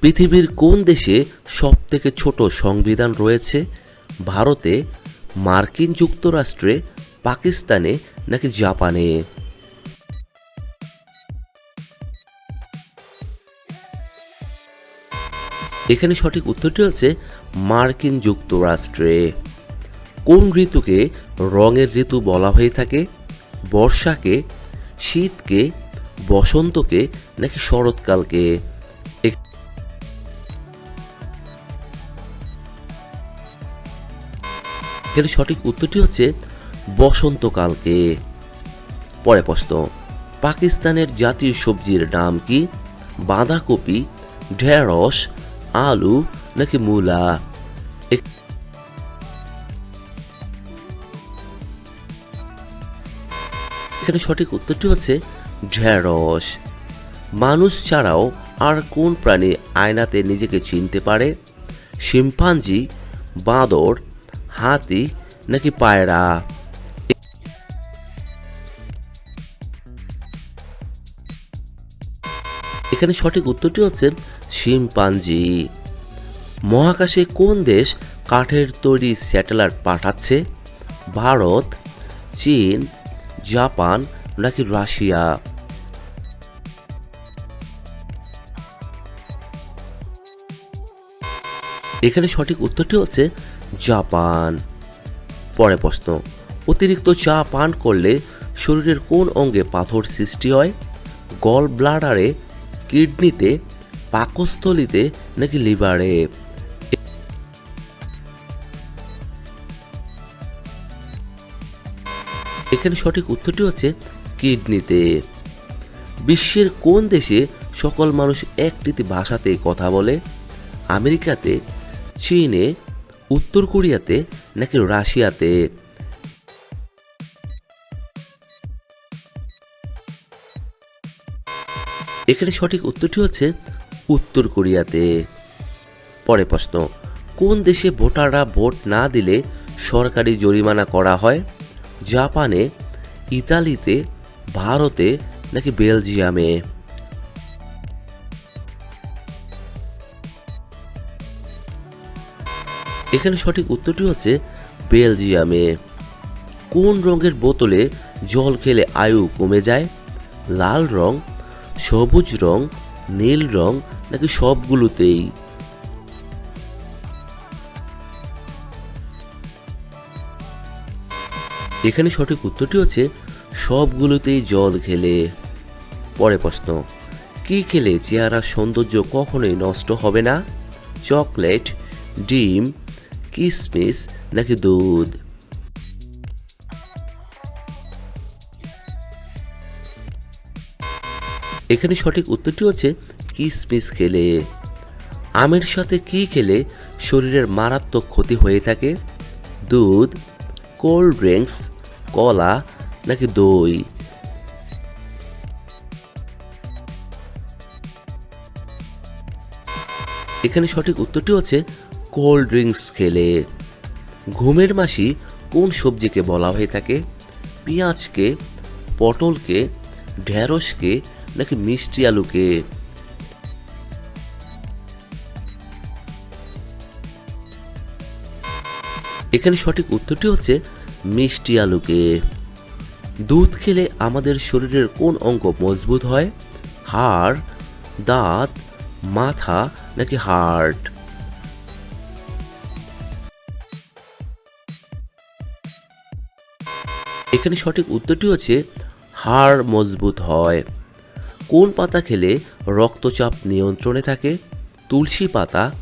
পৃথিবীর কোন দেশে সবথেকে ছোট সংবিধান রয়েছে? ভারতে, মার্কিন যুক্তরাষ্ট্রে, পাকিস্তানে নাকি জাপানে? এখানে সঠিক উত্তরটি হচ্ছে মার্কিন যুক্তরাষ্ট্রে। কোন ঋতুকে রঙের ঋতু বলা হয়ে থাকে? বর্ষাকে, শীতকে, বসন্তকে নাকি শরৎকালকে? এখানে সঠিক উত্তরটি হচ্ছে বসন্তকালকে। পরে প্রশ্ন, পাকিস্তানের জাতীয় সবজির নাম কি? বাঁধাকপি, ঢেঁড়স, আলু নাকি মূলা? এখানে সঠিক উত্তরটি হচ্ছে ঢেঁড়স। মানুষ ছাড়াও আর কোন প্রাণী আয়নাতে নিজেকে চিনতে পারে? শিম্পাঞ্জি, বাঁদর হাতি নাকি পায়রা এখানে সঠিক উত্তরটি হচ্ছে শিম্পাঞ্জি। মহাকাশে কোন দেশ কাঠের তৈরি স্যাটেলাইট পাঠাচ্ছে? ভারত, চীন, জাপান নাকি রাশিয়া? এখানে সঠিক উত্তরটি হচ্ছে জাপান। পরে প্রশ্ন, অতিরিক্ত চা পান করলে শরীরের কোন অঙ্গে পাথর সৃষ্টি হয়? গল ব্লাডারে, কিডনিতে, পাকস্থলিতে নাকি লিভারে? এখানে সঠিক উত্তরটি হচ্ছে কিডনিতে। বিশ্বের কোন দেশে সকল মানুষ একটিতে ভাষাতে কথা বলে? আমেরিকাতে, চীনে উত্তর কোরিয়াতে নাকি রাশিয়াতে? এখানে সঠিক উত্তরটি হচ্ছে উত্তর কোরিয়াতে। পরে প্রশ্ন, কোন দেশে ভোটাররা ভোট না দিলে সরকারি জরিমানা করা হয়? জাপানে, ইতালিতে, ভারতে নাকি বেলজিয়ামে? এখানে সঠিক উত্তরটি হচ্ছে বেলজিয়ামে। কোন রঙের বোতলে জল খেলে আয়ু কমে যায়? লাল রং, সবুজ রং, নীল রং নাকি সবগুলোতেই? এখানে সঠিক উত্তরটি হচ্ছে সবগুলোতেই জল খেলে। পরে প্রশ্ন, কি খেলে চেহারার সৌন্দর্য কখনোই নষ্ট হবে না? চকলেট, ডিম কিশমিশ নাকি দুধ? এখানে সঠিক উত্তরটি হচ্ছে কিশমিশ খেলে? আমের সাথে কি খেলে শরীরের মারাত্মক ক্ষতি হয়ে থাকে? দুধ কোল্ড ড্রিঙ্কস কলা নাকি দই? এখানে সঠিক উত্তরটি হচ্ছে কোল্ড ড্রিঙ্কস খেলে। ঘুমের মাসি কোন সবজিকে বলা হয়ে থাকে? পেঁয়াজকে, পটলকে, ঢেঁড়সকে নাকি মিষ্টি আলুকে? এখানে সঠিক উত্তরটি হচ্ছে মিষ্টি আলুকে। দুধ খেলে আমাদের শরীরের কোন অঙ্গ মজবুত হয়? হাড়, দাঁত, মাথা নাকি হার্ট এখানে সঠিক উত্তরটি হচ্ছে হাড় মজবুত হয়। কোন পাতা খেলে রক্তচাপ নিয়ন্ত্রণে থাকে? তুলসী পাতা,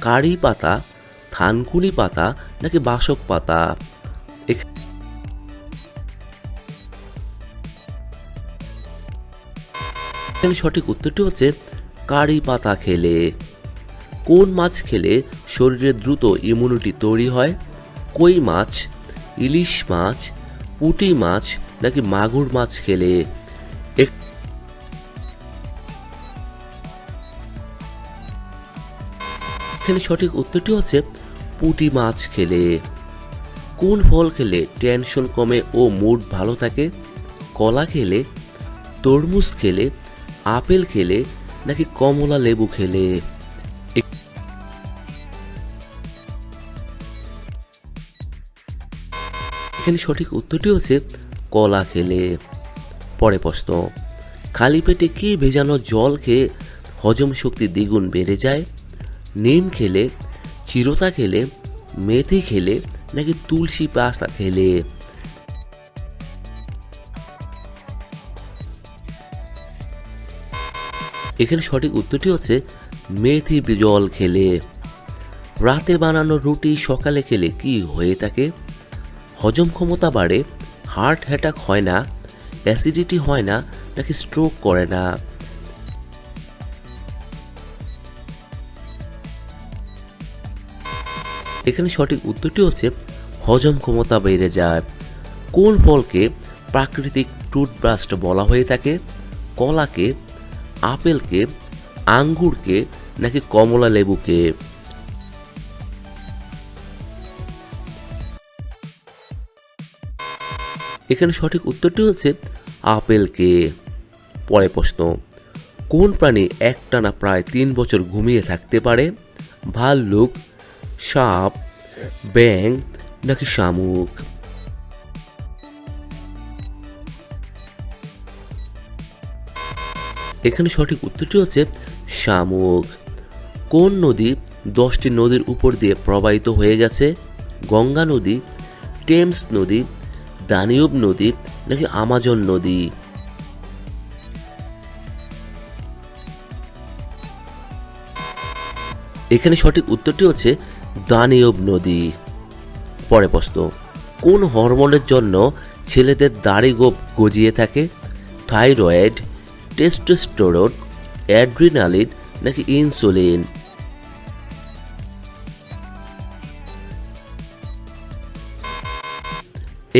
কারি পাতা, থানকুনি পাতা নাকি বাসক পাতা? এখানে সঠিক উত্তরটি হচ্ছে কারি পাতা খেলে। কোন মাছ খেলে শরীরে দ্রুত ইমিউনিটি তৈরি হয়? কই মাছ, ইলিশ মাছ পুঁটি মাছ নাকি মাগুর মাছ খেলে? এখানে সঠিক উত্তরটি হচ্ছে পুঁটি মাছ খেলে। কোন ফল খেলে টেনশন কমে ও মুড ভালো থাকে? কলা খেলে, তরমুজ খেলে, আপেল খেলে নাকি কমলা লেবু খেলে? এখানে সঠিক উত্তরটি হচ্ছে কলা খেলে পরে প্রশ্ন, খালি পেটে কি ভেজানো জল খেয়ে হজম শক্তি দ্বিগুণ বেড়ে যায়? নিম খেলে, চিরতা খেলে, মেথি খেলে, নাকি তুলসী পাতা খেলে? এখানে সঠিক উত্তরটি হচ্ছে মেথি জল খেলে। রাতে বানানো রুটি সকালে খেলে কি হয়ে থাকে? হজম ক্ষমতা বাড়ে হার্ট অ্যাটাক হয় না অ্যাসিডিটি হয় না, নাকি স্ট্রোক করে না। এখানে সঠিক উত্তরটি হচ্ছে, হজম ক্ষমতা বেড়ে যায়। কোন ফলকে প্রাকৃতিক টুথব্রাস্ট বলা হয়ে থাকে? কলাকে, আপেলকে, আঙ্গুরকে, নাকি কমলা লেবুকে এখানে সঠিক উত্তরটি হচ্ছে আপেলকে পরে প্রশ্ন, কোন প্রাণী একটানা প্রায় তিন বছর ঘুমিয়ে থাকতে পারে? ভাল্লুক, সাপ ব্যাং নাকি শামুক? এখানে সঠিক উত্তরটি হচ্ছে শামুক। কোন নদী দশটি নদীর উপর দিয়ে প্রবাহিত হয়ে গেছে? গঙ্গা নদী, টেমস নদী দানিউব নদী নাকি আমাজন নদী? এখানে সঠিক উত্তরটি হচ্ছে দানিউব নদী। পরে প্রশ্ন, কোন হরমোনের জন্য ছেলেদের দাড়ি গোপ গজিয়ে থাকে? থাইরয়েড, টেস্টোস্টেরন, অ্যাড্রিনালিন নাকি ইনসুলিন?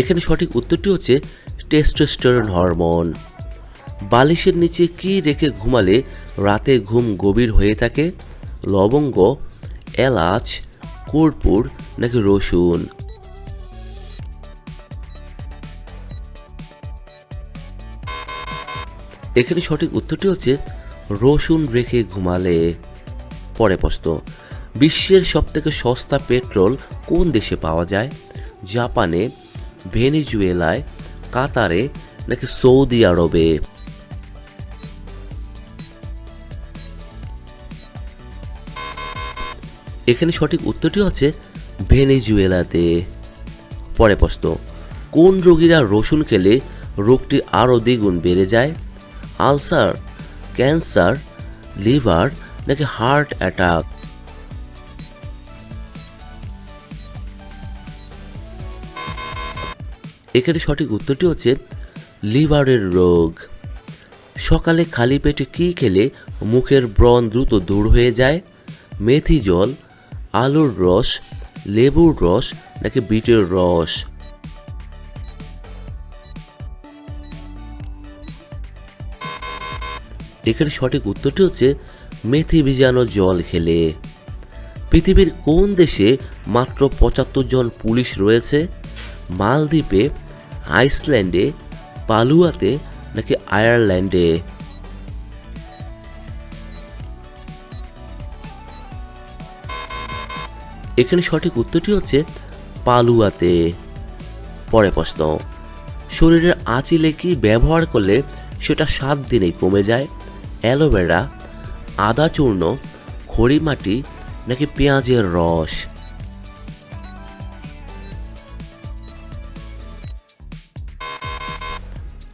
এখানে সঠিক উত্তরটি হচ্ছে টেস্টোস্টেরন হরমোন বালিশের নিচে কি রেখে ঘুমালে রাতে ঘুম গভীর হয়ে থাকে? লবঙ্গ, এলাচ, কর্পূর নাকি রসুন? এখানে সঠিক উত্তরটি হচ্ছে রসুন রেখে ঘুমালে। পরে প্রশ্ন, বিশ্বের সবথেকে সস্তা পেট্রোল কোন দেশে পাওয়া যায়? জাপানে ভেনিজুয়েলায়, কাতারে নাকি সৌদি আরবে? এখানে সঠিক উত্তরটি হচ্ছে ভেনেজুয়েলাতে। পরে প্রশ্ন, কোন রোগীরা রসুন খেলে রোগটি আরও দ্বিগুণ বেড়ে যায়? আলসার, ক্যান্সার, লিভার নাকি হার্ট অ্যাটাক? এখানে সঠিক উত্তরটি হচ্ছে লিভারের রোগ। সকালে খালি পেটে কী খেলে মুখের ব্রণ দ্রুত দূর হয়ে যায়? মেথি জল, আলুর রস, লেবুর রস নাকি বিটের রস? এখানে সঠিক উত্তরটি হচ্ছে মেথি ভিজানো জল খেলে। পৃথিবীর কোন দেশে মাত্র পঁচাত্তর জন পুলিশ রয়েছে? মালদ্বীপে আইসল্যান্ডে, পালুয়াতে নাকি আয়ারল্যান্ডে? এখানে সঠিক উত্তরটি হচ্ছে পালুয়াতে। পরে প্রশ্ন, শরীরের আঁচিলে কি ব্যবহার করলে সেটা সাত দিনেই কমে যায়? অ্যালোভেরা, আদা চূর্ণ, খড়ি মাটি নাকি পেঁয়াজের রস?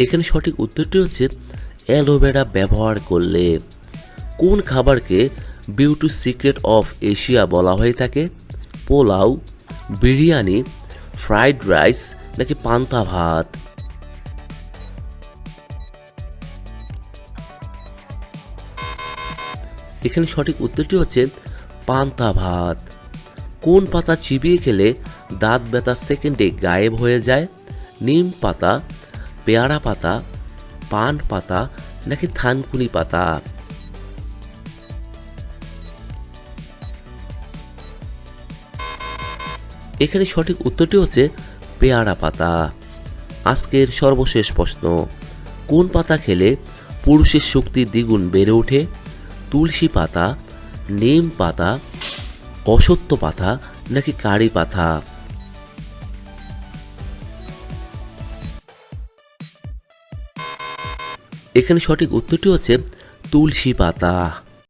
এখানে সঠিক উত্তরটি হচ্ছে অ্যালোভেরা ব্যবহার করলে। কোন খাবারকে বিউটি সিক্রেট অফ এশিয়া বলা হয়ে থাকে? পোলাও, বিরিয়ানি, ফ্রাইড রাইস নাকি পান্তা ভাত? এখানে সঠিক উত্তরটি হচ্ছে পান্তা ভাত। কোন পাতা চিবিয়ে খেলে দাঁত ব্যথা সেকেন্ডে গায়েব হয়ে যায়? নিম পাতা পেয়ারা পাতা, পান পাতা নাকি থানকুনি পাতা? এখানে সঠিক উত্তরটি হচ্ছে পেয়ারা পাতা। আজকের সর্বশেষ প্রশ্ন, কোন পাতা খেলে পুরুষের শক্তি দ্বিগুণ বেড়ে ওঠে? তুলসী পাতা, নিম পাতা অসত্য পাতা নাকি কারি পাতা? এখানে সঠিক উত্তরটি হচ্ছে তুলসী পাতা।